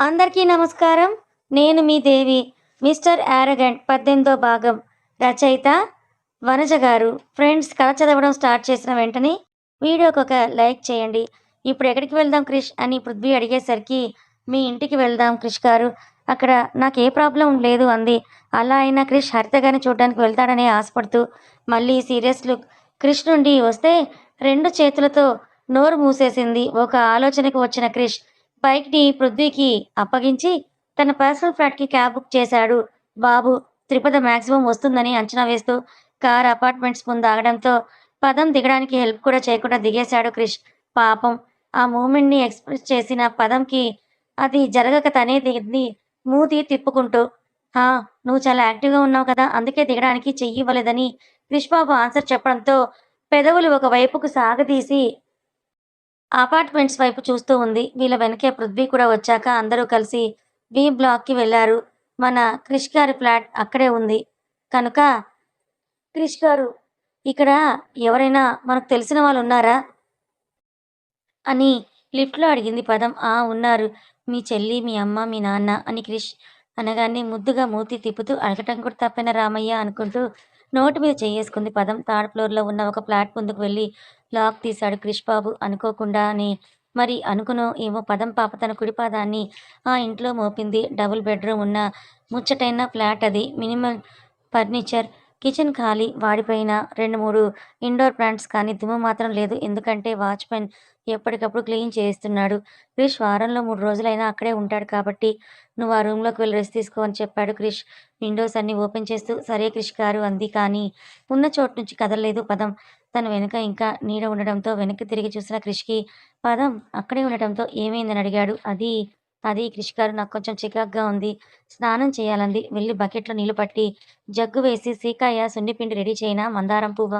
అందరికీ నమస్కారం. నేను మీ దేవి మిస్టర్ యారగంట్ పద్దెనిమిదో భాగం. రచయిత వనజ గారు. ఫ్రెండ్స్ కథ చదవడం స్టార్ట్ చేసిన వెంటనే వీడియోకి ఒక లైక్ చేయండి. ఇప్పుడు ఎక్కడికి వెళ్దాం క్రిష్ అని పృథ్వీ అడిగేసరికి మీ ఇంటికి వెళ్దాం క్రిష్ గారు. అక్కడ నాకు ఏ ప్రాబ్లం లేదు అంది. అలా అయినా క్రిష్ హరిత గారిని చూడడానికి వెళ్తాడని ఆశపడుతూ మళ్ళీ సీరియస్ లుక్. క్రిష్ నుండి వస్తే రెండు చేతులతో నోరు మూసేసింది. ఒక ఆలోచనకు వచ్చిన క్రిష్ బైక్ని పృథ్వీకి అప్పగించి తన పర్సనల్ ఫ్లాట్కి క్యాబ్ బుక్ చేశాడు. బాబు త్రిపద మ్యాక్సిమం వస్తుందని అంచనా వేస్తూ కార్ అపార్ట్మెంట్స్ ముందు ఆగడంతో పదం దిగడానికి హెల్ప్ కూడా చేయకుండా దిగేశాడు క్రిష్. పాపం ఆ మూమెంట్ని ఎక్స్ప్రెస్ చేసిన పదంకి అది జరగక తనే దిగింది మూతి తిప్పుకుంటూ హా నువ్వు చాలా యాక్టివ్గా ఉన్నావు కదా అందుకే దిగడానికి చెయ్యి ఇవ్వలేదని క్రిష్ బాబు ఆన్సర్ చెప్పడంతో పెదవులు ఒకవైపుకు సాగదీసి అపార్ట్మెంట్స్ వైపు చూస్తూ ఉంది. వీళ్ళ వెనకే పృథ్వీ కూడా వచ్చాక అందరూ కలిసి బి బ్లాక్కి వెళ్ళారు. మన క్రిష్ గారి ఫ్లాట్ అక్కడే ఉంది. కనుక క్రిష్ గారు ఇక్కడ ఎవరైనా మనకు తెలిసిన వాళ్ళు ఉన్నారా? అని లిఫ్ట్లో అడిగింది పదం. ఆ ఉన్నారు. మీ చెల్లి మీ అమ్మ మీ నాన్న అని క్రిష్ అనగానే ముద్దుగా మూతి తిప్పుతూ అడగటం కూడా తప్పిన రామయ్య అనుకుంటూ నోటి మీద చేసుకుంది పదం. థర్డ్ ఫ్లోర్లో ఉన్న ఒక ఫ్లాట్ ముందుకు వెళ్ళి లాక్ తీశాడు క్రిష్ బాబు అనుకోకుండానే. మరి అనుకునో ఏమో పదం పాప తన కుడిపాదాన్ని ఆ ఇంట్లో మోపింది. డబుల్ బెడ్రూమ్ ఉన్న ముచ్చటైన ఫ్లాట్ అది. మినిమల్ ఫర్నిచర్ కిచెన్ ఖాళీ వాడిపోయిన రెండు మూడు ఇండోర్ ప్లాంట్స్ కానీ దుమ్ము మాత్రం లేదు. ఎందుకంటే వాచ్మెన్ ఎప్పటికప్పుడు క్లీన్ చేస్తున్నాడు క్రిష్ వారంలో మూడు రోజులైనా అక్కడే ఉంటాడు కాబట్టి నువ్వు ఆ రూమ్లోకి వెళ్ళి రెస్ట్ తీసుకో అని చెప్పాడు క్రిష్. విండోస్ అన్ని ఓపెన్ చేస్తూ సరే క్రిష్ గారు అంది కానీ ఉన్న చోటు నుంచి కదలలేదు పదం. తన వెనుక ఇంకా నీడ ఉండడంతో వెనక్కి తిరిగి చూసిన క్రిష్కి పదం అక్కడే ఉండటంతో ఏమైందని అడిగాడు. అది అది క్రిష్ గారు నాకు కొంచెం చికాగ్గా ఉంది. స్నానం చేయాలంది. వెళ్ళి బకెట్లో నీళ్ళు పట్టి జగ్గు వేసి సీకాయ సున్నిపిండి రెడీ చేయనా మందారం పువ్వ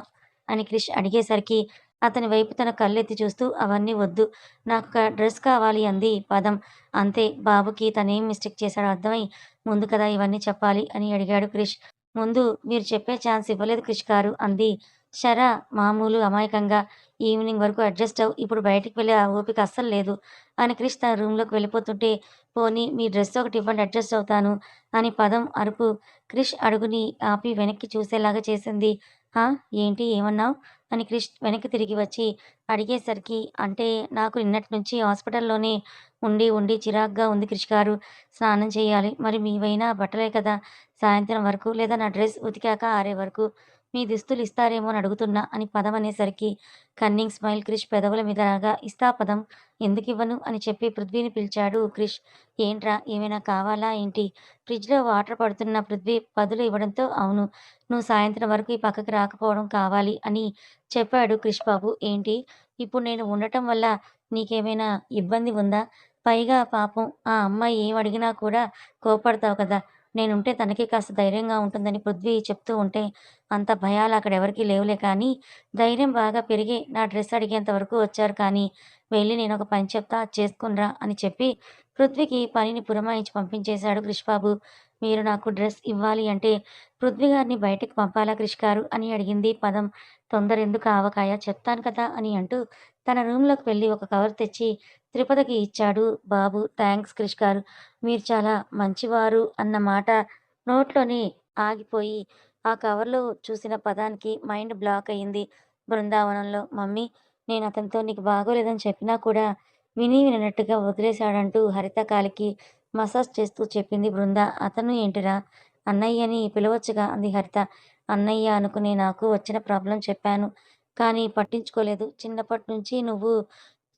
అని క్రిష్ అడిగేసరికి అతని వైపు తన కళ్ళెత్తి చూస్తూ అవన్నీ వద్దు. నాకు ఒక డ్రెస్ కావాలి అంది పదం. అంతే బాబుకి తనేం మిస్టేక్ చేశాడో అర్థమై ముందు కదా ఇవన్నీ చెప్పాలి అని అడిగాడు క్రిష్. ముందు మీరు చెప్పే ఛాన్స్ ఇవ్వలేదు క్రిష్ గారు అంది శరా మామూలు అమాయకంగా ఈవినింగ్ వరకు అడ్జస్ట్ అవ్వు. ఇప్పుడు బయటికి వెళ్ళే ఆ ఓపిక అస్సలు లేదు. అని క్రిష్ తన రూమ్లోకి వెళ్ళిపోతుంటే పోనీ మీ డ్రెస్ ఒకటి ఇవ్వండి అడ్జస్ట్ అవుతాను అని పదం అరుపు క్రిష్ అడుగుని ఆపి వెనక్కి చూసేలాగా చేసింది. హా ఏంటి ఏమన్నావు? అని క్రిష్ వెనక్కి తిరిగి వచ్చి అడిగేసరికి అంటే నాకు నిన్నటి నుంచి హాస్పిటల్లోనే ఉండి ఉండి చిరాగ్గా ఉంది క్రిష్ గారు. స్నానం చేయాలి. మరి మీవైనా బట్టలే కదా సాయంత్రం వరకు లేదా నా డ్రెస్ ఉతికాక ఆరే వరకు మీ దుస్తులు ఇస్తారేమో అని అడుగుతున్నా అని పదం అనేసరికి కన్నింగ్ స్మైల్ క్రిష్ పెదవుల మీద రాగా ఇస్తా పదం ఎందుకు ఇవ్వను? అని చెప్పి పృథ్వీని పిలిచాడు క్రిష్. ఏంట్రా ఏమైనా కావాలా? ఏంటి? ఫ్రిడ్జ్లో వాటర్ పడుతున్న పృథ్వీ పదులు ఇవ్వడంతో అవును. నువ్వు సాయంత్రం వరకు ఈ పక్కకి రాకపోవడం కావాలి అని చెప్పాడు క్రిష్ బాబు. ఏంటి? ఇప్పుడు నేను ఉండటం వల్ల నీకేమైనా ఇబ్బంది ఉందా? పైగా పాపం ఆ అమ్మాయి ఏం అడిగినా కూడా కోపడతావు కదా. నేనుంటే తనకి కాస్త ధైర్యంగా ఉంటుందని పృథ్వీ చెప్తూ ఉంటే అంత భయాలు అక్కడ ఎవరికీ లేవులే కానీ ధైర్యం బాగా పెరిగి నా డ్రెస్ అడిగేంత వరకు వచ్చారు కానీ వెళ్ళి నేను ఒక పని చెప్తా చేసుకునిరా అని చెప్పి పృథ్వీకి పనిని పురమాయించి పంపించేశాడు కృష్బాబు మీరు నాకు డ్రెస్ ఇవ్వాలి అంటే పృథ్వీ గారిని బయటకు పంపాలా క్రిష్ గారు అని అడిగింది పదం. తొందర ఎందుకు ఆవకాయ చెప్తాను కదా అని అంటూ తన రూమ్లోకి వెళ్ళి ఒక కవర్ తెచ్చి త్రిపదకి ఇచ్చాడు. బాబు థ్యాంక్స్ క్రిష్ గారు. మీరు చాలా మంచివారు అన్న మాట నోట్లోనే ఆగిపోయి ఆ కవర్లో చూసిన పదానికి మైండ్ బ్లాక్ అయ్యింది బృందావనంలో మమ్మీ నేను అతనితో నీకు బాగోలేదని చెప్పినా కూడా విని వినట్టుగా వదిలేశాడంటూ హరిత కాలికి మసాజ్ చేస్తూ చెప్పింది బృంద. అతను ఏంటిరా? అన్నయ్యని పిలవచ్చుగా అంది హరిత. అన్నయ్య అనుకునే నాకు వచ్చిన ప్రాబ్లం చెప్పాను కానీ పట్టించుకోలేదు. చిన్నప్పటి నుంచి నువ్వు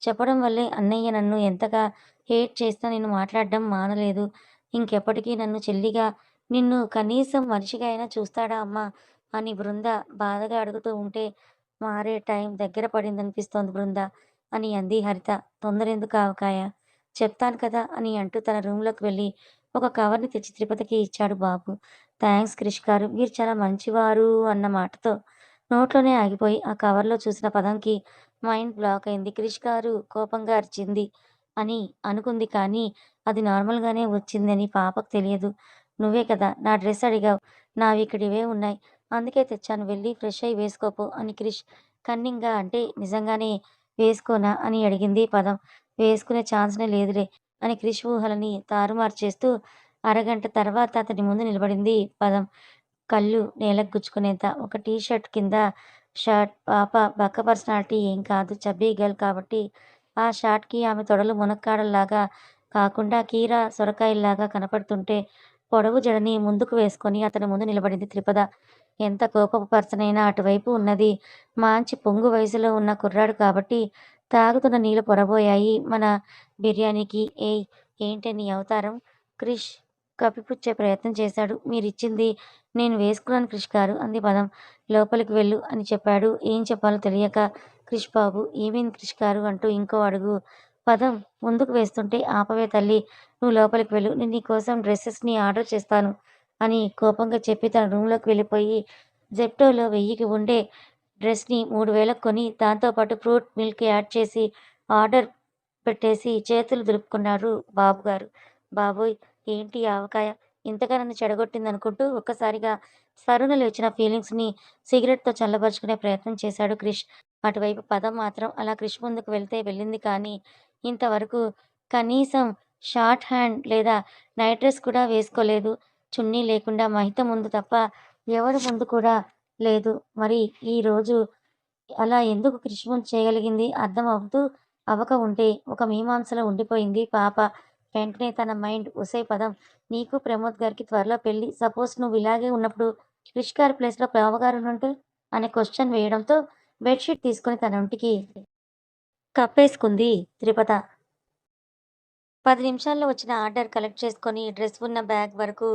చెప్పడం వల్లే అన్నయ్య నన్ను ఎంతగా హేట్ చేస్తా నేను మాట్లాడడం మానలేదు. ఇంకెప్పటికీ నన్ను చెల్లిగా నిన్ను కనీసం మనిషిగా అయినా చూస్తాడా అమ్మా? అని బృంద బాధగా అడుగుతూ ఉంటే మారే టైం దగ్గర పడిందనిపిస్తోంది బృంద అని అంది హరిత. తొందర ఎందుకు ఆవకాయ? చెప్తాను కదా అని అంటూ తన రూమ్లోకి వెళ్ళి ఒక కవర్ని తెచ్చి తిరుపతికి ఇచ్చాడు బాబు. థ్యాంక్స్ క్రిష్ గారు మీరు చాలా మంచివారు అన్న మాటతో నోట్లోనే ఆగిపోయి ఆ కవర్లో చూసిన పదంకి మైండ్ బ్లాక్ అయింది. క్రిష్ గారు కోపంగా అరిచింది అని అనుకుంది కానీ అది నార్మల్గానే వచ్చిందని పాపకు తెలియదు. నువ్వే కదా నా డ్రెస్ అడిగావు నావి ఇక్కడ ఇవే ఉన్నాయి అందుకే తెచ్చాను వెళ్ళి ఫ్రెష్ అయ్యి వేసుకోపో అని క్రిష్ కన్నింగ్గా అంటే నిజంగానే వేసుకోనా అని అడిగింది పదం వేసుకునే ఛాన్స్నే లేదులే అని క్రిష్ ఊహలని తారుమారు చేస్తూ అరగంట తర్వాత అతని ముందు నిలబడింది పదం. కళ్ళు నేలకు గుచ్చుకునేంత. ఒక టీ షర్ట్ కింద షర్ట్. పాప బక్క పర్సనాలిటీ ఏం కాదు. చబ్బీ గర్ల్ కాబట్టి ఆ షార్ట్‌కి ఆమె తొడలు మునక్కాడల్లాగా కాకుండా కీరా సొరకాయల్లాగా కనపడుతుంటే పొడవు జడని ముందుకు వేసుకొని అతని ముందు నిలబడింది త్రిపద. ఎంత కోపపు పర్సనైనా అటువైపు ఉన్నది మాంచి పొంగు వయసులో ఉన్న కుర్రాడు కాబట్టి తాగుతున్న నీళ్ళు పొరబోయాయి మన బిర్యానీకి. ఏయ్! ఏంటి నీ అవతారం? క్రిష్ కప్పిపుచ్చే ప్రయత్నం చేశాడు. మీరిచ్చింది నేను వేసుకున్నాను క్రిష్ గారు అంది పదం. లోపలికి వెళ్ళు అని చెప్పాడు ఏం చెప్పాలో తెలియక. క్రిష్ బాబు ఏమైంది క్రిష్ గారు అంటూ ఇంకో అడుగు పదం ముందుకు వేస్తుంటే ఆపవే తల్లి నువ్వు లోపలికి వెళ్ళు. నేను నీకోసం డ్రెస్సెస్‌ని ఆర్డర్ చేస్తాను అని కోపంగా చెప్పి తన రూమ్‌లోకి వెళ్ళిపోయి జెప్టోలో వెయ్యికి ఉండే డ్రెస్‌ని మూడు వేలకు కొని దాంతోపాటు ఫ్రూట్ మిల్క్ యాడ్ చేసి ఆర్డర్ పెట్టేసి చేతులు దులుపుకున్నారు బాబుగారు. బాబోయ్! ఏంటి ఆవకాయ ఇంతగా నన్ను చెడగొట్టింది అనుకుంటూ ఒక్కసారిగా స్పృహ లేచిన ఫీలింగ్స్‌ని సిగరెట్‌తో చల్లబరుచుకునే ప్రయత్నం చేశాడు క్రిష్. అటువైపు పదం మాత్రం అలా క్రిష్ ముందుకు వెళ్తే వెళ్ళింది కానీ ఇంతవరకు కనీసం షార్ట్ హ్యాండ్ లేదా నైట్ డ్రెస్ కూడా వేసుకోలేదు. చున్నీ లేకుండా మహిత ముందు తప్ప ఎవరి ముందు కూడా లేదు. మరి ఈరోజు అలా ఎందుకు క్రిష్ చేయగలిగింది అర్థం అవుతూ అవ్వక ఉంటే ఒక మీమాంసలో ఉండిపోయింది పాప. వెంటనే తన మైండ్ ఉసే పదం నీకు ప్రమోద్ గారికి త్వరలో పెళ్ళి సపోజ్ నువ్వు ఇలాగే ఉన్నప్పుడు క్రిష్ గారి ప్లేస్‌లో బావగారు ఉంటే అనే క్వశ్చన్ వేయడంతో బెడ్ షీట్ తీసుకొని తన ఒంటికి కప్పేసుకుంది త్రిపద. పది నిమిషాల్లో వచ్చిన ఆర్డర్ కలెక్ట్ చేసుకొని డ్రెస్ ఉన్న బ్యాగ్ వరకు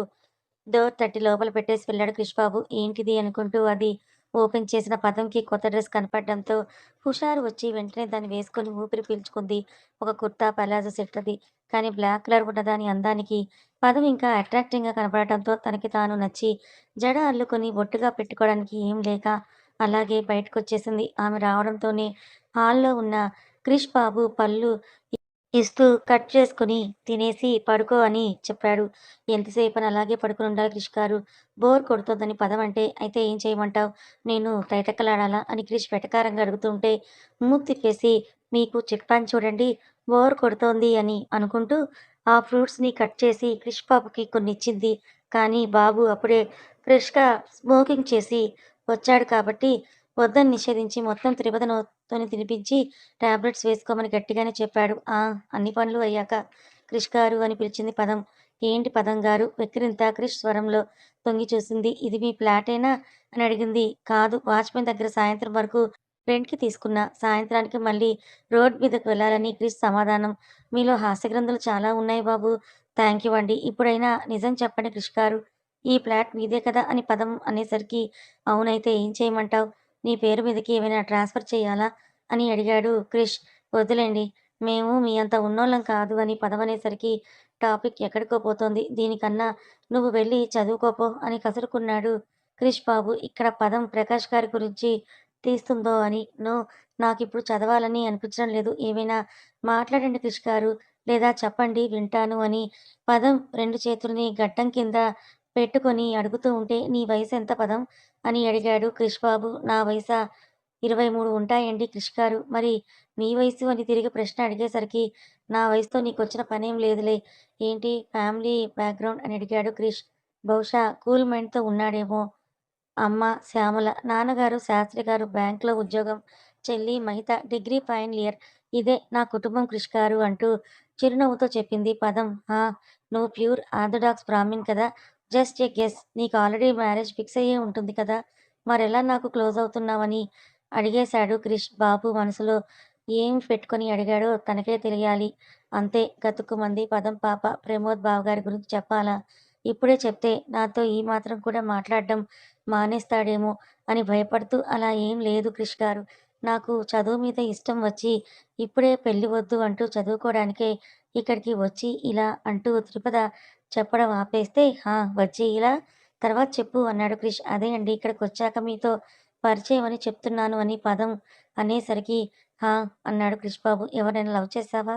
డోర్ తట్టి లోపల పెట్టేసి వెళ్ళాడు క్రిష్బాబు ఏంటిది అనుకుంటూ అది ఓపెన్ చేసిన పదంకి కొత్త డ్రెస్ కనపడడంతో హుషారు వచ్చి వెంటనే దాన్ని వేసుకొని ఊపిరి పీల్చుకుంది. ఒక కుర్తా, పలాజో సెట్ అది. కానీ బ్లాక్ కలర్ ఉన్న దాని అందానికి పదం ఇంకా అట్రాక్టింగ్‌గా కనపడటంతో తనకి తాను నచ్చి జడ అల్లుకొని బొట్టుగా పెట్టుకోవడానికి ఏం లేక అలాగే బయటకు వచ్చేసింది ఆమె రావడంతోనే హాల్‌లో ఉన్న క్రిష్ బాబు పళ్ళు ఇస్తూ కట్ చేసుకొని తినేసి పడుకో అని చెప్పాడు. ఎంతసేపని అలాగే పడుకునుండాలి క్రిష్ గారు? బోర్ కొడుతోందని పదం అంటే అయితే ఏం చేయమంటావు నేను తైతక్కలాడాలా? అని క్రిష్ వెటకారంగా అడుగుతుంటే మూతి మీకు చెప్పాను చూడండి బోర్ కొడుతోంది అని అనుకుంటూ ఆ ఫ్రూట్స్‌ని కట్ చేసి క్రిష్ బాబుకి కొన్నిచ్చింది. కానీ బాబు అప్పుడే ఫ్రెష్‌గా స్మోకింగ్ చేసి వచ్చాడు కాబట్టి వద్దని నిషేధించి మొత్తం త్రిపద తినిపించి టాబ్లెట్స్ వేసుకోమని గట్టిగానే చెప్పాడు. ఆ! అన్ని పనులు అయ్యాక క్రిష్ గారు అని పిలిచింది పదం. ఏంటి పదం గారు? వెక్కిరింత క్రిష్ స్వరంలో తొంగి చూసింది. ఇది మీ ఫ్లాటేనా? అని అడిగింది. కాదు వాచ్‌మెన్ దగ్గర సాయంత్రం వరకు రెంట్‌కి తీసుకున్నా. సాయంత్రానికి మళ్ళీ రోడ్ మీదకు వెళ్ళాలని క్రిష్ సమాధానం. మీలో హాస్యగ్రంథులు చాలా ఉన్నాయి బాబు థ్యాంక్ యూ అండి. ఇప్పుడైనా నిజం చెప్పండి క్రిష్ గారు. ఈ ఫ్లాట్ మీదే కదా అని పదం అనేసరికి అవునైతే ఏం చేయమంటావు నీ పేరు మీదకి ఏమైనా ట్రాన్స్‌ఫర్ చేయాలా అని అడిగాడు క్రిష్. వదిలేండి మేము మీ అంత ఉన్నోళ్ళం కాదు అని పదం అనేసరికి టాపిక్ ఎక్కడికో పోతోంది. దీనికన్నా నువ్వు వెళ్ళి చదువుకోపో అని కసురుకున్నాడు క్రిష్ బాబు. ఇక్కడ పదం ప్రకాష్ గారి గురించి తీస్తుందో అని. నో నాకిప్పుడు చదవాలని అనిపించడం లేదు. ఏమైనా మాట్లాడండి క్రిష్ గారు. లేదా చెప్పండి వింటాను అని పదం రెండు చేతుల్ని గడ్డం కింద పెట్టుకొని అడుగుతూ ఉంటే నీ వయసు ఎంత పదం? అని అడిగాడు క్రిష్ బాబు. నా వయసా? ఇరవై మూడు ఉంటాయండి క్రిష్ గారు. మరి మీ వయసు అని తిరిగి ప్రశ్న అడిగేసరికి నా వయసుతో నీకు వచ్చిన పనేం లేదులే. ఏంటి ఫ్యామిలీ బ్యాక్‌గ్రౌండ్ అని అడిగాడు క్రిష్. బహుశా కూల్ మైండ్‌తో ఉన్నాడేమో. అమ్మ శ్యామల, నాన్నగారు శాస్త్రి గారు బ్యాంక్‌లో ఉద్యోగం, చెల్లి మహిత డిగ్రీ ఫైనల్ ఇయర్. ఇదే నా కుటుంబం క్రిష్ గారు అంటూ చిరునవ్వుతో చెప్పింది పదం. హా నువ్వు ప్యూర్ ఆర్థడాక్స్ బ్రాహ్మిన్ కదా! Just a guess. నీకు ఆల్రెడీ మ్యారేజ్ ఫిక్స్ అయ్యే ఉంటుంది కదా! మరెలా నాకు క్లోజ్ అవుతున్నావని అడిగేశాడు క్రిష్. బాబు మనసులో ఏం పెట్టుకొని అడిగాడో తనకే తెలియాలి. అంతే గతుక్కుమంది పదం పాప. ప్రమోద్ బాబు గారి గురించి చెప్పాలా? ఇప్పుడే చెప్తే నాతో ఈ మాత్రం కూడా మాట్లాడడం మానేస్తాడేమో అని భయపడుతూ అలా ఏం లేదు క్రిష్ గారు. నాకు చదువు మీద ఇష్టం వచ్చి ఇప్పుడే పెళ్ళి వద్దు అంటూ చదువుకోవడానికే ఇక్కడికి వచ్చి ఇలా అంటూ త్రిపద చెప్పడం ఆపేస్తే హా! వచ్చి ఇలా? తర్వాత చెప్పు అన్నాడు క్రిష్. అదే అండి ఇక్కడికి వచ్చాక మీతో పరిచయం అని చెప్తున్నాను అని పదం అనేసరికి హా! అన్నాడు క్రిష్ బాబు. ఎవరైనా లవ్ చేశావా?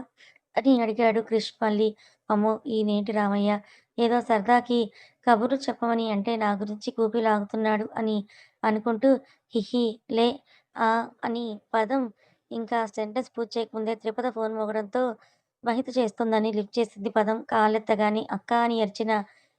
అని అడిగాడు క్రిష్ మళ్ళీ. అమ్మో! ఈయనేంటి రామయ్య! ఏదో సరదాకి కబురు చెప్పమని అంటే నా గురించి కూపి లాగుతున్నాడు అని అనుకుంటూ హిహి లే ఆ! అని పదం ఇంకా సెంటెన్స్ పూర్తి చేయకముందే త్రిపద ఫోన్ మోగడంతో మహిత చేస్తుందని లిఫ్ట్ చేసింది పదం. కాలెత్తగాని అక్క అని అరిచిన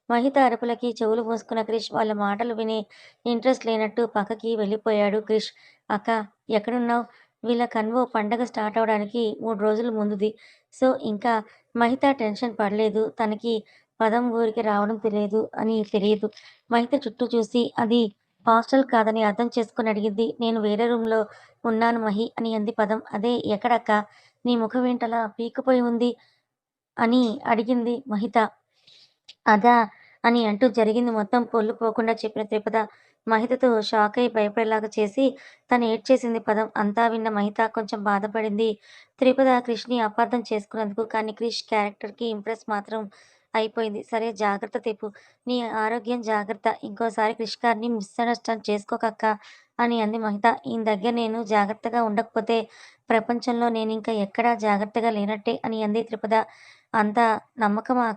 మహిత అరుపులకి చెవులు మూసుకున్న క్రిష్ వాళ్ళ మాటలు వినే ఇంట్రెస్ట్ లేనట్టు పక్కకి వెళ్ళిపోయాడు క్రిష్. అక్క ఎక్కడున్నావు వీళ్ళ కన్వో పండగ స్టార్ట్ అవ్వడానికి మూడు రోజుల ముందుది. సో ఇంకా మహిత టెన్షన్ పడలేదు. తనకి పదం ఊరికి రావడం తెలియదు అని తెలియదు. మహిత చుట్టూ చూసి అది హాస్టల్ కాదని అర్థం చేసుకుని అడిగింది. నేను వేరే రూమ్లో ఉన్నాను మహి అని అంది పదం. అదే ఎక్కడక్కా? నీ ముఖమేంటలా పీక్కుపోయి ఉంది? అని అడిగింది మహిత. అదా అని అంటూ జరిగింది మొత్తం పొల్లు పోకుండా చెప్పిన త్రిపద మహితతో షాక్ అయి భయపడేలాగా చేసి తను ఏడ్చేసింది పదం. అంతా విన్న మహిత కొంచెం బాధపడింది. త్రిపద క్రిష్‌ని అపార్థం చేసుకున్నందుకు. కానీ క్రిష్ క్యారెక్టర్‌కి ఇంప్రెస్ మాత్రం అయిపోయింది. సరే జాగ్రత్త తెప్పు నీ ఆరోగ్యం జాగ్రత్త. ఇంకోసారి క్రిష్ గారిని మిస్అండర్‌స్టాండ్ చేసుకోకక్క అని అంది మహిత. ఈయన దగ్గర నేను జాగ్రత్తగా ఉండకపోతే ప్రపంచంలో నేను ఇంకా ఎక్కడా జాగ్రత్తగా లేనట్టే అని అంది త్రిపద అంత నమ్మకమా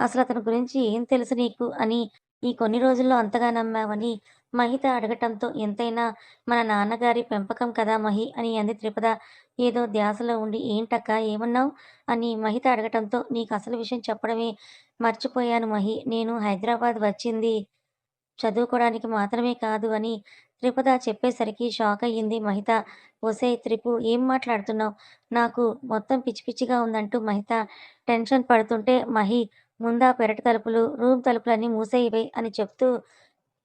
అసలు అతని గురించి ఏం తెలుసు నీకు? అని ఈ కొన్ని రోజుల్లో అంతగా నమ్మావని మహిత అడగటంతో ఎంతైనా మన నాన్నగారి పెంపకం కదా మహి అని అంది త్రిపద ఏదో ధ్యాసలో ఉండి. ఏంటక్కా ఏమన్నావు అని మహిత అడగటంతో నీకు అసలు విషయం చెప్పడమే మర్చిపోయాను మహి నేను హైదరాబాద్ వచ్చింది చదువుకోవడానికి మాత్రమే కాదు అని త్రిపద చెప్పేసరికి షాక్ అయ్యింది మహిత. ఒసే త్రిపు ఏం మాట్లాడుతున్నావు నాకు మొత్తం పిచ్చి పిచ్చిగా ఉందంటూ మహిత టెన్షన్ పడుతుంటే మహి ముందా పెరటి తలుపులు, రూమ్ తలుపులన్నీ మూసేయవే అని చెప్తూ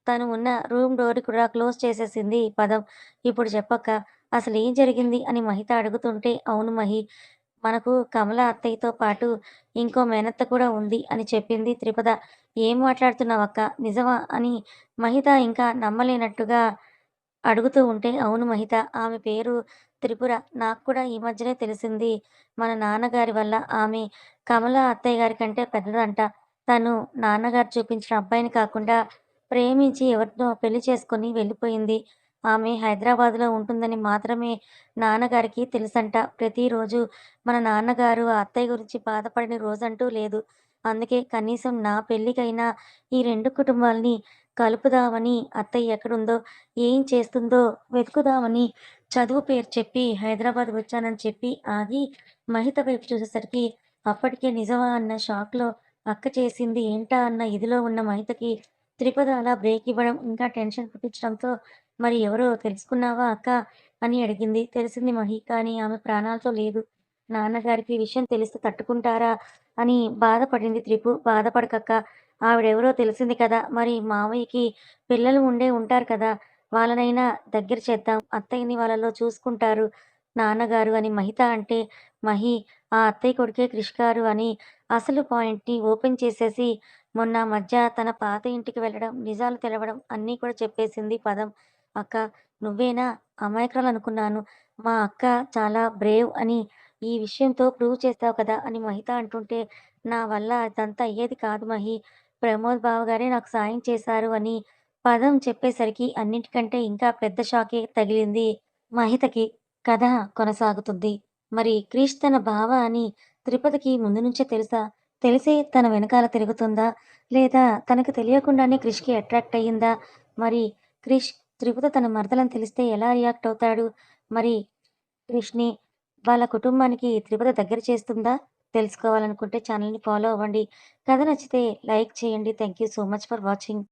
తను ఉన్న రూమ్ డోర్ కూడా క్లోజ్ చేసేసింది పదం. ఇప్పుడు చెప్పక్క అసలు ఏం జరిగింది? అని మహిత అడుగుతుంటే అవును మహి మనకు కమల అత్తయ్యతో పాటు ఇంకో మేనత్త కూడా ఉంది అని చెప్పింది త్రిపద ఏం మాట్లాడుతున్నావక్కా? నిజమా? అని మహిత ఇంకా నమ్మలేనట్టుగా అడుగుతూ ఉంటే అవును మహిత. ఆమె పేరు త్రిపుర. నాకు కూడా ఈ మధ్యనే తెలిసింది. మన నాన్నగారి వల్ల ఆమె కమల అత్తయ్య గారి కంటే పెద్దదంట. తను నాన్నగారు చూపించిన అబ్బాయిని కాకుండా ప్రేమించి ఎవరినో పెళ్ళి చేసుకుని వెళ్ళిపోయింది. ఆమె హైదరాబాద్లో ఉంటుందని మాత్రమే నాన్నగారికి తెలుసంట. ప్రతిరోజు మన నాన్నగారు ఆ అత్తయ్య గురించి బాధపడిన రోజంటూ లేదు. అందుకే కనీసం నా పెళ్ళికైనా ఈ రెండు కుటుంబాల్ని కలుపుదామని అత్తయ్య ఎక్కడుందో, ఏం చేస్తుందో వెతుకుదామని చదువు పేరు చెప్పి హైదరాబాద్ వచ్చానని చెప్పి ఆగి మహిత వైపు చూసేసరికి అప్పటికే నిజమా అన్న షాక్‌లో అక్క చేసింది ఏంటా అన్న ఇదిలో ఉన్న మహితకి త్రిపుద అలా బ్రేక్ ఇవ్వడం ఇంకా టెన్షన్ పుట్టించడంతో మరి ఎవరో తెలుసుకున్నావా అక్క అని అడిగింది. తెలిసింది మహి కానీ ఆమె ప్రాణాలతో లేదు. నాన్నగారికి విషయం తెలిస్తే తట్టుకుంటారా? అని బాధపడింది త్రిపు. బాధపడకక్క ఆవిడెవరో తెలిసింది కదా! మరి మావయ్యకి పిల్లలు ఉండే ఉంటారు కదా! వాళ్ళనైనా దగ్గర చేద్దాం. అత్తయ్యని వాళ్ళలో చూసుకుంటారు నాన్నగారు అని మహిత అంటే మహి ఆ అత్తయ్య కొడుకే క్రిష్ గారు అని అసలు పాయింట్‌ని ఓపెన్ చేసేసి మొన్న మధ్య తన పాత ఇంటికి వెళ్ళడం, నిజాలు తెలవడం అన్నీ కూడా చెప్పేసింది పదం. అక్క నువ్వేనా? అమాయకురాలనుకున్నాను. మా అక్క చాలా బ్రేవ్ అని ఈ విషయంతో ప్రూవ్ చేస్తావు కదా! అని మహిత అంటుంటే నా వల్ల అదంతా అయ్యేది కాదు మహి ప్రమోద్ బావగారే నాకు సాయం చేశారు అని పదం చెప్పేసరికి అన్నిటికంటే ఇంకా పెద్ద షాకే తగిలింది మహితకి. కథ కొనసాగుతుంది. మరి క్రిష్ తన బావ అని త్రిపుదకి ముందు నుంచే తెలుసా? తెలిసే తన వెనకాల తిరుగుతుందా? లేదా తనకు తెలియకుండానే క్రిష్‌కి అట్రాక్ట్ అయ్యిందా? మరి క్రిష్ త్రిపుత తన మరదలను తెలిస్తే ఎలా రియాక్ట్ అవుతాడు? మరి క్రిష్‌ని వాళ్ళ కుటుంబానికి త్రిపుద దగ్గర చేస్తుందా? తెలుసుకోవాలనుకుంటే ఛానల్‌ని ఫాలో అవ్వండి. కథ నచ్చితే లైక్ చేయండి. Thank you so much for watching.